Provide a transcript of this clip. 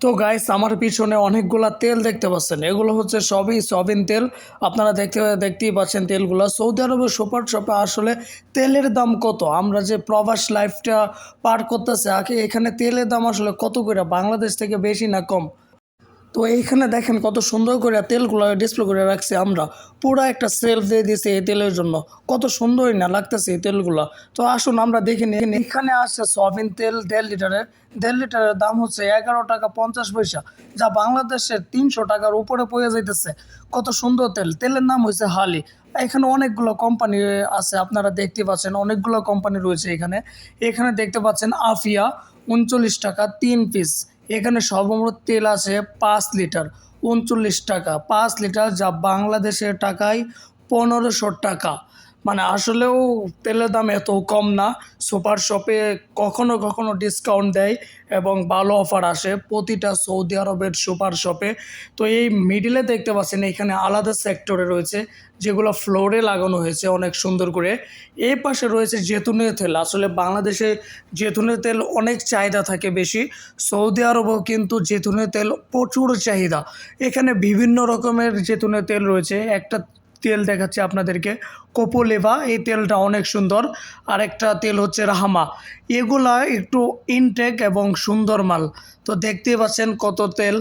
তো গাইস আমার পিছনে অনেকগুলা তেল দেখতে পাচ্ছেন। এগুলো হচ্ছে সবই সবিন তেল। আপনারা দেখতে, দেখতেই পাচ্ছেন তেলগুলো। সৌদি আরবে সুপার শপে আসলে তেলের দাম কত? আমরা যে প্রবাস লাইফটা পার করতেছে, আগে এখানে তেলের দাম আসলে কত করে বাংলাদেশ থেকে বেশি না কম? তো এইখানে দেখেন কত সুন্দর করে তেলগুলো ডিসপ্লে করে রাখছি আমরা। পুরো একটা সেলফ দিয়ে দিয়েছি এই তেলের জন্য। কত সুন্দরই না লাগতেছে এই তেলগুলো। তো আসুন আমরা দেখে নিই। এখানে আসছে সয়াবিন তেল দেড় লিটারের। দেড় লিটারের দাম হচ্ছে এগারো টাকা পঞ্চাশ পয়সা, যা বাংলাদেশের তিনশো টাকার উপরে পড়ে যাইতেছে। কত সুন্দর তেল। তেলের নাম হচ্ছে হালি। এখানে অনেকগুলো কোম্পানি আছে, আপনারা দেখতে পাচ্ছেন। অনেকগুলো কোম্পানি রয়েছে এখানে। এখানে দেখতে পাচ্ছেন আফিয়া, উনচল্লিশ টাকা তিন পিস এখানে সর্বমোট তেল আছে পাঁচ লিটার, উনচল্লিশ টাকা। পাঁচ লিটার যা বাংলাদেশের টাকায় পনেরোশো টাকা। মানে আসলেও তেলের দাম এত কম না। সুপার শপে কখনো কখনো ডিসকাউন্ট দেয় এবং ভালো অফার আসে প্রতিটা সৌদি আরবের সুপার শপে। তো এই মিডিলে দেখতে পাচ্ছেন এখানে আলাদা সেক্টরে রয়েছে, যেগুলো ফ্লোরে লাগানো হয়েছে অনেক সুন্দর করে। এই পাশে রয়েছে জেতুনের তেল। আসলে বাংলাদেশে জেতুনের তেল অনেক চাহিদা থাকে বেশি। সৌদি আরবেও কিন্তু জেতুনের তেল প্রচুর চাহিদা। এখানে বিভিন্ন রকমের জেতুনের তেল রয়েছে। একটা তেল দেখাচ্ছি আপনাদেরকে। কোপোলেভা, এই তেলটা অনেক সুন্দর। আর একটা তেল হচ্ছে রাহামা। এগুলা একটু ইনটেক এবং সুন্দর মাল। তো দেখতেই পাচ্ছেন কত তেল।